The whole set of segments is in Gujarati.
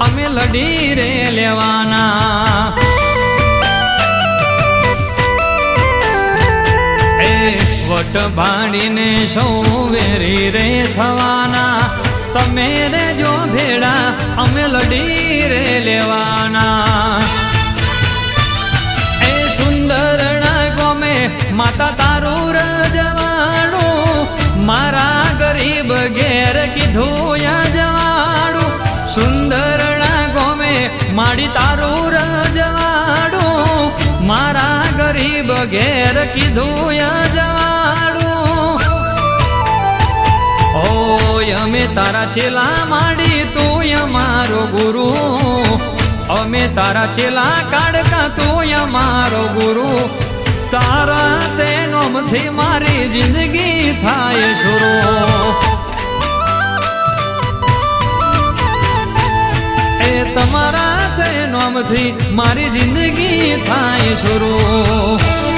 અમે લડી રે લેવાના. વટ ભાડીને સૌ વેરી રે થવાના. તમે રે જો ભેડા અમે લડી રે લેવાના. એ સુંદરના ગમે, માતા તારું રજવાડું. મારા ગરીબ ઘેર કીધું જવાડું. સુંદરના ગમે માડી તારું રજવાડું, મારા ગરીબ ઘેર કીધું જવાડું. ઓય, અમે તારા ચેલા માડી, તું મારો ગુરુ. અમે તારા ચેલા કાઢકા તું મારો ગુરુ. તારા તેનોમથી મારી જિંદગી થાય શરૂ. એ તમારા તેનોમથી મારી જિંદગી થાય શરૂ.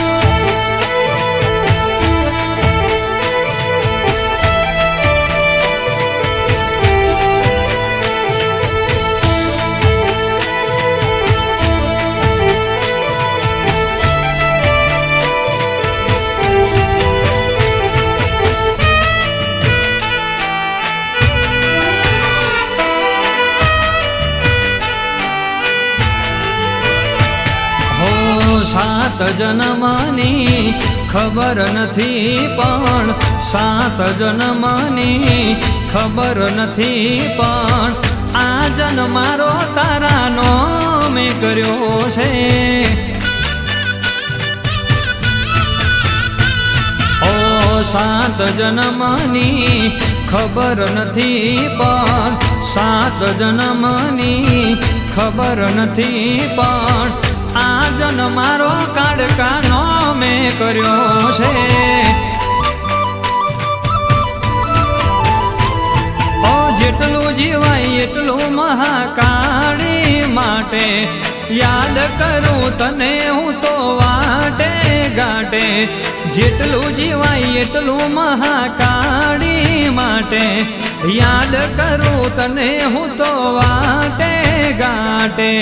સાત જન્મની ખબર નથી પણ સાત જન્મની ખબર નથી પણ આ જન્મારો તારાનો મેં કર્યો છે. ઓ સાત જન્મની ખબર નથી પણ સાત જન્મની ખબર નથી પણ આ જન્મારો કાડકાનો મેં કર્યો છે. ઓ જેટલું જીવાય એટલું મહાકાળી માટે. યાદ કરું તને હું તો વાટે ગાટે. જેટલું જીવાય એટલું મહાકાળી માટે. યાદ કરું તને હું તો વાટે ગાટે.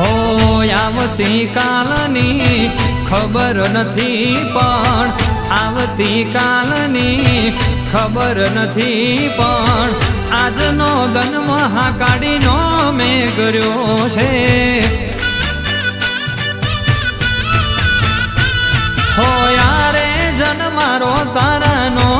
હો આવતી કાલની ખબર નથી પણ આવતી કાલની ખબર નથી પણ, આજનો દન મહાકાળીનો મેં કર્યો છે. હો યારે જન તારાનો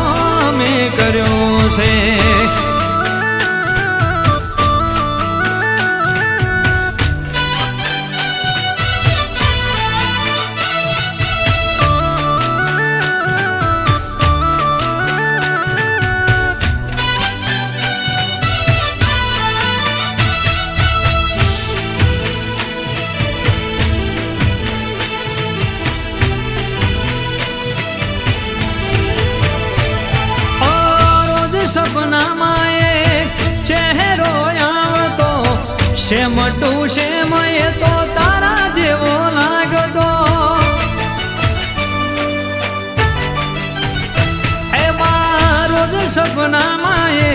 સપનામાં એ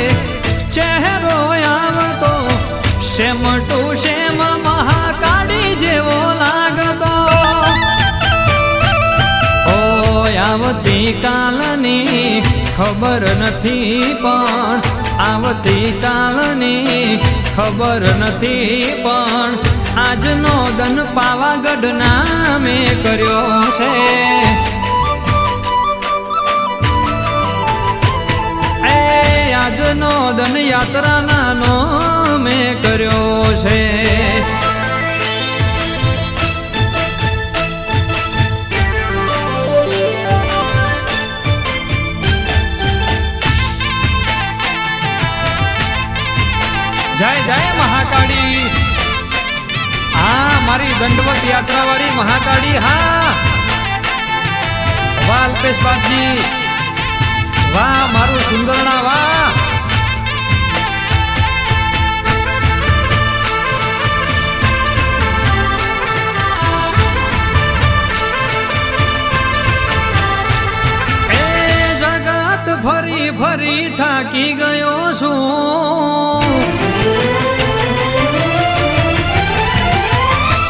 ચહેરો આવતો શેમટું શેમ મહાકાળી જેવો લાગતો. ઓ આવતી કાલની ખબર નથી પણ, આવતી કાલની ખબર નથી પણ, આજનો દન પાવાગઢ નામે કર્યો છે. આજનો દન યાત્રાનાનો મેં કર્યો છે. જય જય મહાકાળી. હા, મારી દંડવત યાત્રા વાળી મહાકાળી, હા. વાહ અલ્પેશ બાપજી વાહ, મારું સુંદરના વાહ. ફરી ફરી થાકી ગયો છું.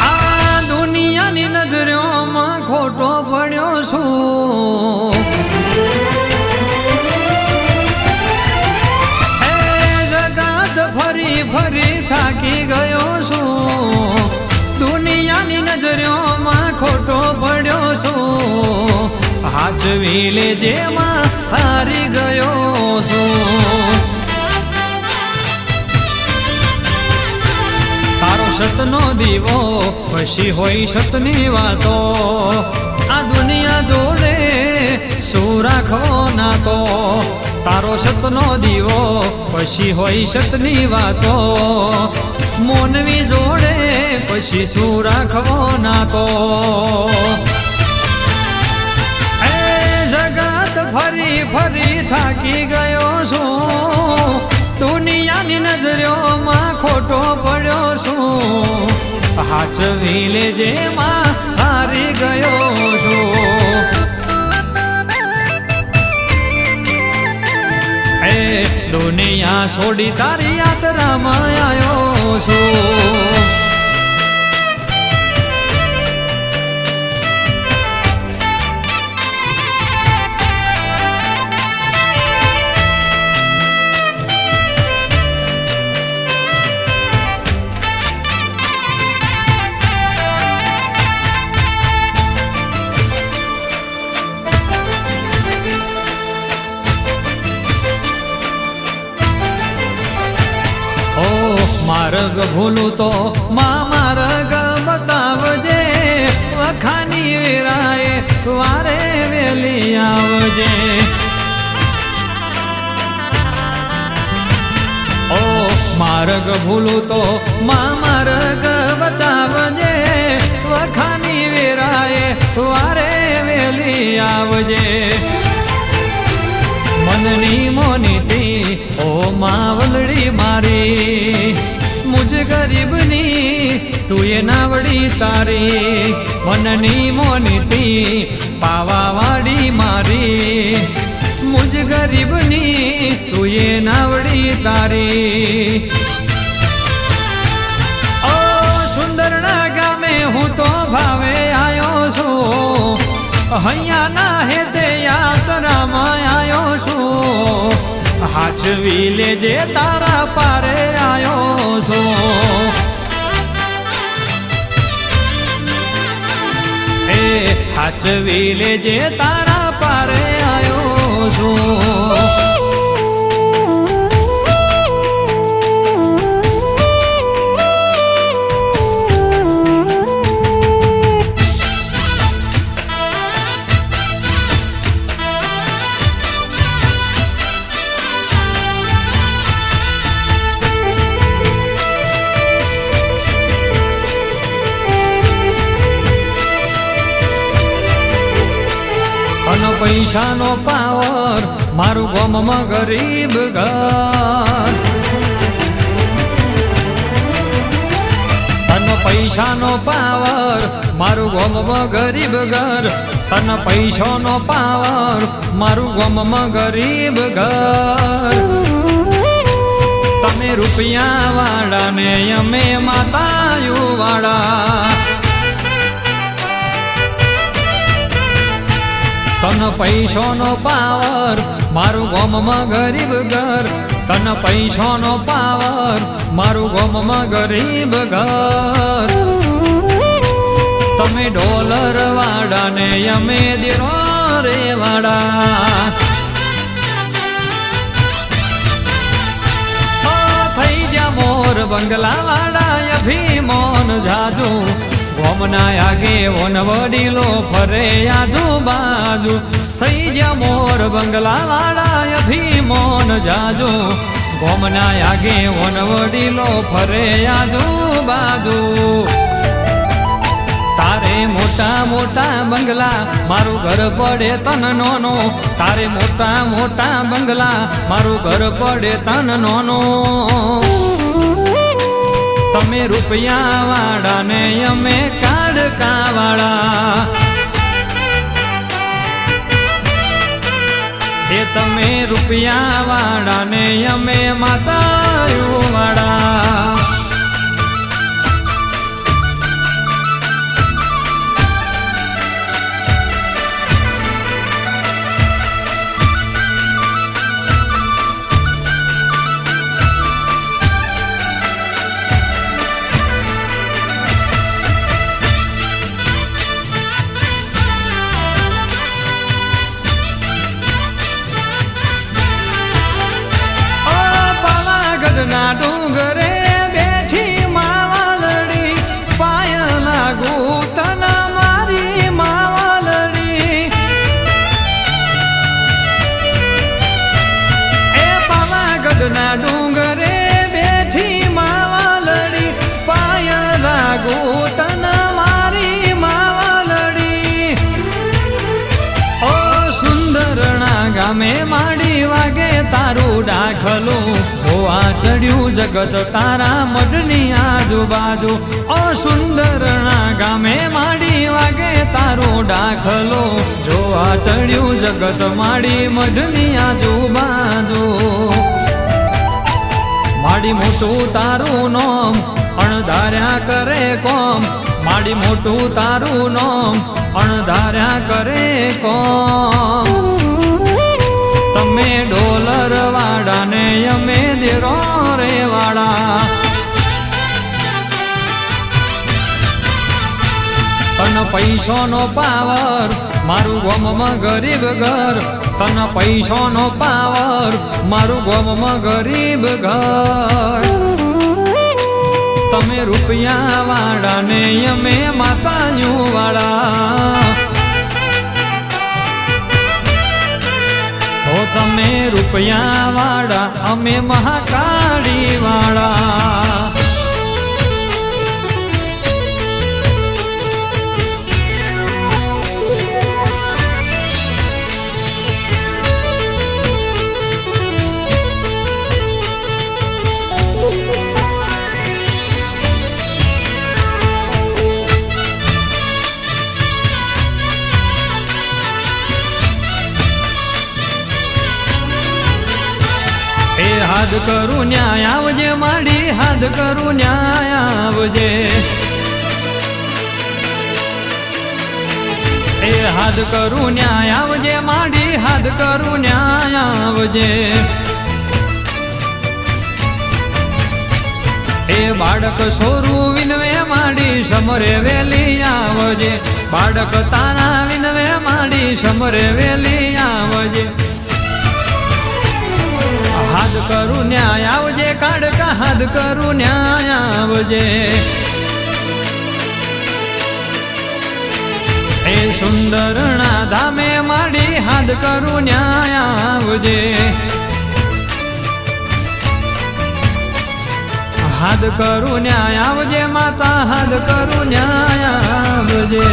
આ દુનિયાની નજરોમાં ખોટો પડ્યો છું. ફરી થાકી ગયો છું. દુનિયાની નજરોમાં ખોટો પડ્યો છું. હાચવી લેજે માં હારી ગયો છું. તારો સતનો દીવો પછી હોય સતની વાતો. આ દુનિયા જોડે શું રાખો ના તો? તારો સતનો દીવો, પછી હોય સતની વાતો. મોનવી જોડે પછી શું રાખવો ના તો એ જગત ફરી ફરી થાકી ગયો છું. દુનિયાની નજરોમાં ખોટો પડ્યો છું. હાચવી લેજે માં હારી ગયો છું. દુનિયા છોડી તારી યાત્રામાં આવ્યો છું. માર્ગ ભૂલું તો મા માર્ગ બતાવજે. વખાની વેરાએ વારે વેલી આવજે. ઓ માર્ગ ભૂલું તો મા માર્ગ બતાવજે. વખાની વેરાએ વારે વેલી આવજે. મનની મોનીતી ઓ માવલડી મારી. ગરીબની, તું એ નાવડી તારી, મનની મોનીતી પાવાવાડી મારી. મુજ ગરીબની, તું એ નાવડી તારી. ઓ સુંદરના ગામે હું તો ભાવે આવ્યો છું. હૈયાના હે તે યાત્રામાં આવ્યો છું. હાચવી લેજે તારા પારે આવ્યો છું. હે હાચવી લેજે તારા પારે આવ્યો છું. પૈસાનો પાવર, મારું ગમમાં ગરીબ ઘર. તન પૈસાનો પાવર, મારું ગમમાં ગરીબ ઘર. તન પૈસાનો પાવર, મારું ગમમાં ગરીબ ઘર. તમે રૂપિયા વાળાને અમે માતા વાળા તન પૈસોનો પાવર, મારું ગોમમાં ગરીબ ઘર. તન પૈસોનો પાવર, મારું ગોમમાં ગરીબ ઘર. તમે ડોલર વાડા ને અમે દીરો રે વાડા થઈ જા મોર બંગલા વાડા અભિમોન જાજુ. ગોમના આગે ઓન વડીલો ફરે આજુ બાજુ થઈ જા મોર બંગલા વાળા અભિમોન જાજુ. ગોમના આગે ઓન વડીલો ફરે આજુ બાજુ તારે મોટા મોટા બંગલા, મારું ઘર પડે તન નોનો. તારે મોટા મોટા બંગલા, મારું ઘર પડે તન નોનો. તમે રૂપિયા વાળા ને અમે કાઢકા વાળા એ તમે રૂપિયા વાળા ને અમે માતા વાળા ચડ્યું જગત તારા મઢની આજુબાજુ. ઓ સુંદરણા ગામે માડી વાગે તારું દાખલો જોવા ચડ્યું જગત માડી મઢની આજુબાજુ. માડી મોટું તારું નોમ અણધાર્યા કરે કોમ. માડી મોટું તારું નોમ અણધાર્યા કરે કોમ. તમે ડોલર વાડાને અમે દેરો રે વાળા તન પૈસોનો પાવર મારું ગોમમાં ગરીબ ઘર તન પૈસોનો પાવર મારું ગોમમાં ગરીબ ઘર તમે રૂપિયા વાળા ને અમે માતાયું વાળા તમે રૂપિયા વાળા અમે મહાકાળી વાળા હાથ કરું ન્યાય આવજે, માડી હાથ કરું ન્યાય આવજે. એ હાથ કરું ન્યાય આવજે, માડી હાથ કરું ન્યાય આવજે. એ બાળક સોરું વિનવે, માડી સમરે વેલી આવજે. બાળક તારા વિનવે, માડી સમરે વેલી આવજે. હાથ કરું ન્યાય, આવજે કાઢકા હાથ કરું ન્યાય, આવજે. એ સુંદરણા ધામે માડી હાથ કરું ન્યાય, આવજે. હાથ કરું ન્યાય, આવજે માતા, હાથ કરું ન્યાય, આવજે.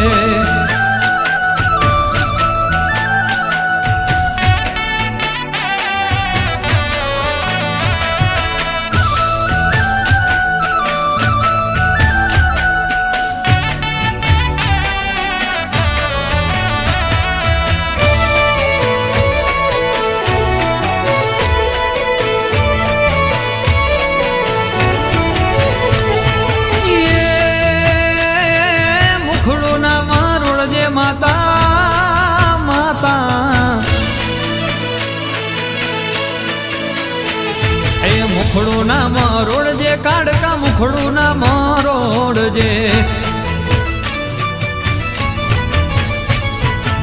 મુખડું ના મરોડ જે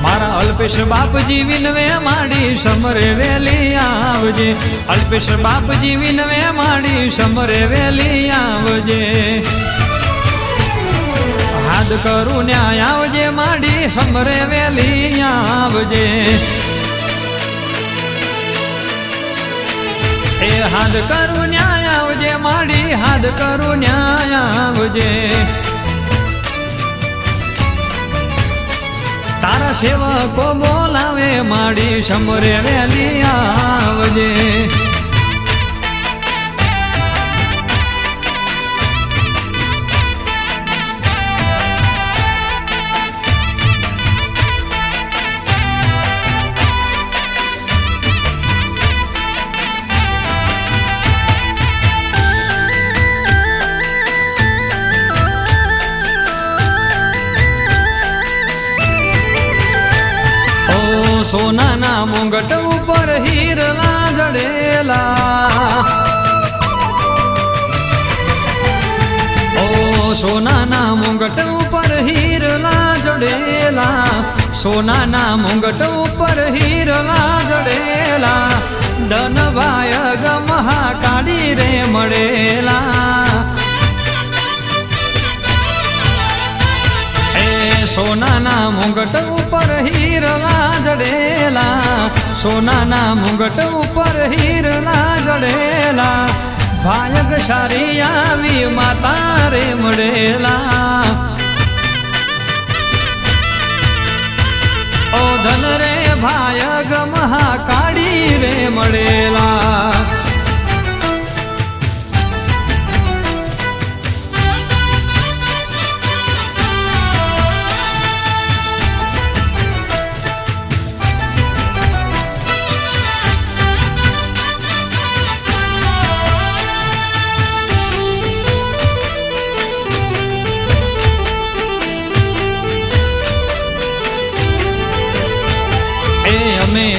મારા અલ્પેશ બાપજી વિનવે માડી સમરે વેલી આવજે. અલ્પેશ બાપજી વિનવે માડી સમરે વેલી આવજે. હાથ કરું ન્યાય આવજે, માડી સમરે વેલી આવજે. એ હાથ કરું ન્યાય આવજે માડી હાથ કરું ન્યાય આવજે. તારા સેવકો બોલાવે માડી સમરે વેલી આવજે. ઘોંઘટ ઉપર હીરના જડેલા. ઓ સોનાના મુંગટ ઉપર હીરના જડેલા. સોનાના મુંગટ ઉપર હીરના જડેલા. ધનવાય ગમહા કાઢી રે મળેલા. એ સોનાના મુંગટ ઉપર હી હીરલા જડેલા, સોનાના મુગટ ઉપર હીરલા જડેલા ભાયક સારી આવી માતા રે મળેલા. ઓ ધન રે ભાયગ મહાકાળી રે મળેલા.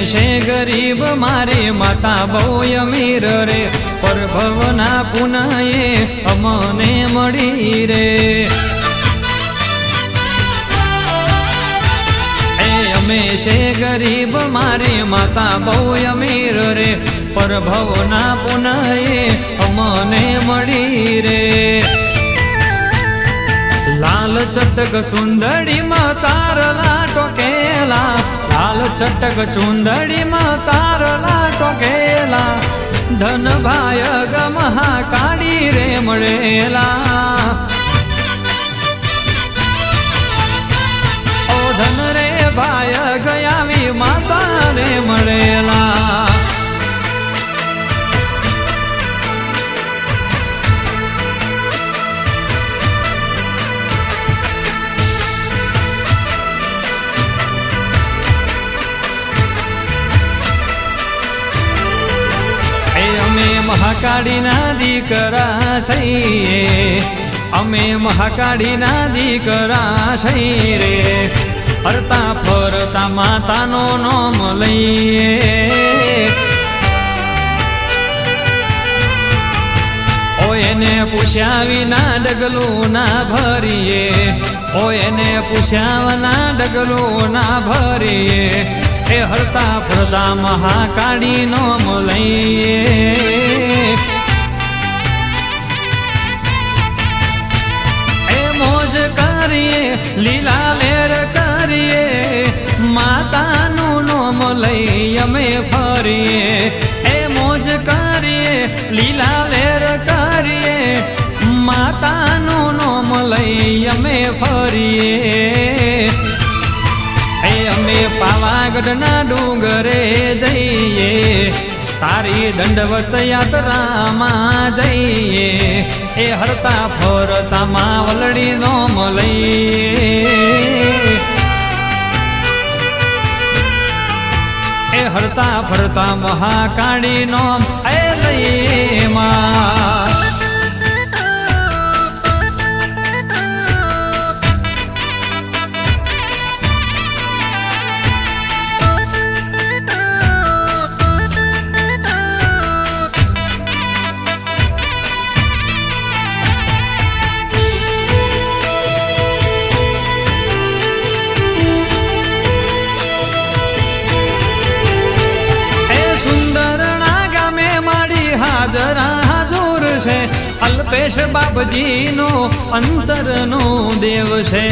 છે ગરીબ મારી માતા બહુ અમીર રે. પરભવના પુનયે અમને મળી રે. અમે છે ગરીબ મારી માતા બહુ અમીર રે. પરભવના પુનયે અમને મળી રે. લાલ ચટક ચુંદડીમાં તારલા ટોકેલા લાલ ચટક ચુંદડીમાં તારલા ટોકેલા ધન ભાય ગમહા કાઢી રે મળેલા. ઓ ધન રે ભાયગ આવી માતા રે મળેલા. મહાકાળીના દીકરા છીએ. અમે મહાકાળીના દીકરા છીએ રે. ફરતા ફરતા માતાનો નોમ લઈએ. ઓ એને પૂછ્યા વિના ડગલું ના ભરીએ. ઓ એને પૂછ્યા ના ડગલું ના ભરીએ. એ હરતા ફરતા મહાકાળી નો લઈએ એ મોજ કરીએ, લીલા લેર કરીએ, માતાનું નોમ લઈ અમે ફરીએ. એ મોજ કરીએ, લીલા લેર કરીએ, માતાનું નોમ લઈ અમે ફરીએ. અમે પાવાગઢના ડુંગરે જઈએ. તારી દંડવત યાત્રામાં જઈએ. એ હરતા ફરતા માવલડી નો લઈએ એ હરતા ફરતા મહાકાળી નો એ લઈએ માં. અલ્પેશ બાપજીનો અંતરનો દેવ છે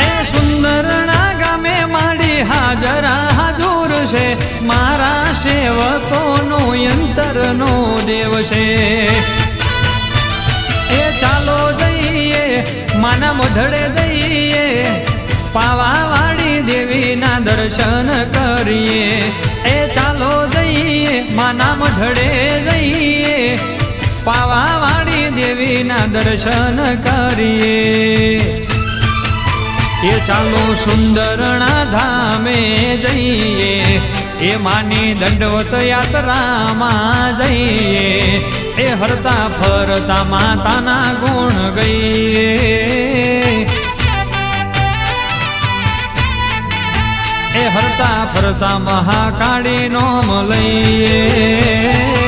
એ સુંદરણા ગામે માડી હાજરા હાજુર છે. મારા સેવકોનો અંતરનો દેવ છે એ ચાલો જઈએ, માના મોઢડે જઈએ. પાવાવાળી દેવીના દર્શન કરીએ. એ ચાલો જઈએ માના મઢડે જઈએ પાવાવાળી દેવીના દર્શન કરીએ. એ ચાલો સુંદરણા ધામે જઈએ. એ માની દંડવત યાત્રામાં જઈએ. એ હરતા ફરતા માતાના ગુણ ગઈએ. એ હરતા ફરતા મહાકાળી નોમ લઈએ.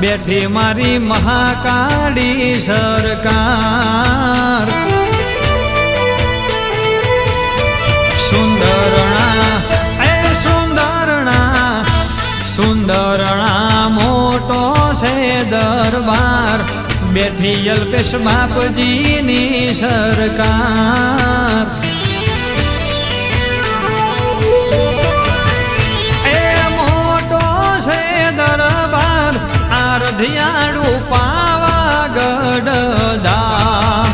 બેઠી મારી મહાકાળી સરકાર. સુંદરણા, એ સુંદરણા સુંદરણા મોટો છે દરબાર. બેઠી અલ્પેશ બાપજીની સરકાર. પાવાગઢ ધામ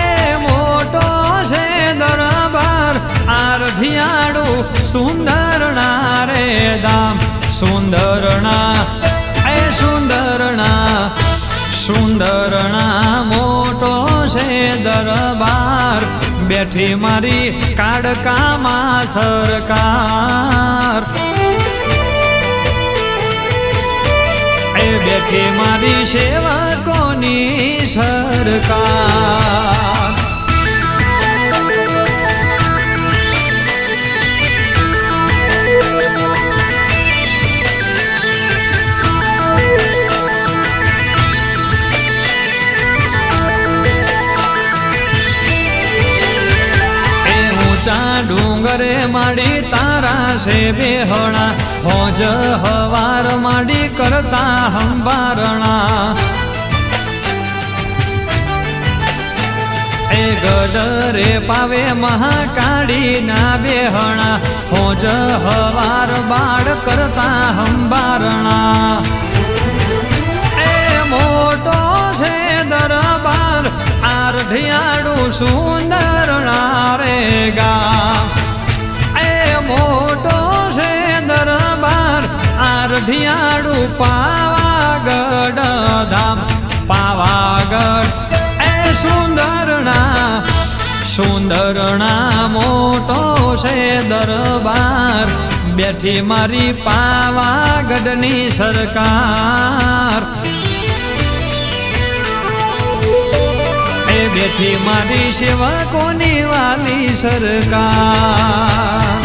એ મોટો છે દરબાર આરધિયાળું સુંદરણા રે ધામ સુંદરણા, એ સુંદરણા સુંદરણા મોટો છે દરબાર. બેઠી મારી કાડકામાં સરકાર. બેઠી મારી સેવકોની સરકાર? ઊંચા ડુંગરે માડી તારા છે બેહણા. હોજ હવાર માડી કરતા હંબારણા. એ ગડરે પાવે મહાકાળી ના બેહણા. હોજ હવાર બાળ કરતા હંબારણા. એ મોટો છે દરબાર, આરઢિયાળું સુંદર રે આરઢિયાળું પાવાગઢ ધામ, પાવાગઢ એ સુંદરણા સુંદરણા મોટો છે દરબાર, બેઠી મારી પાવાગઢની સરકાર. એ બેઠી મારી સેવકોની વાલી સરકાર.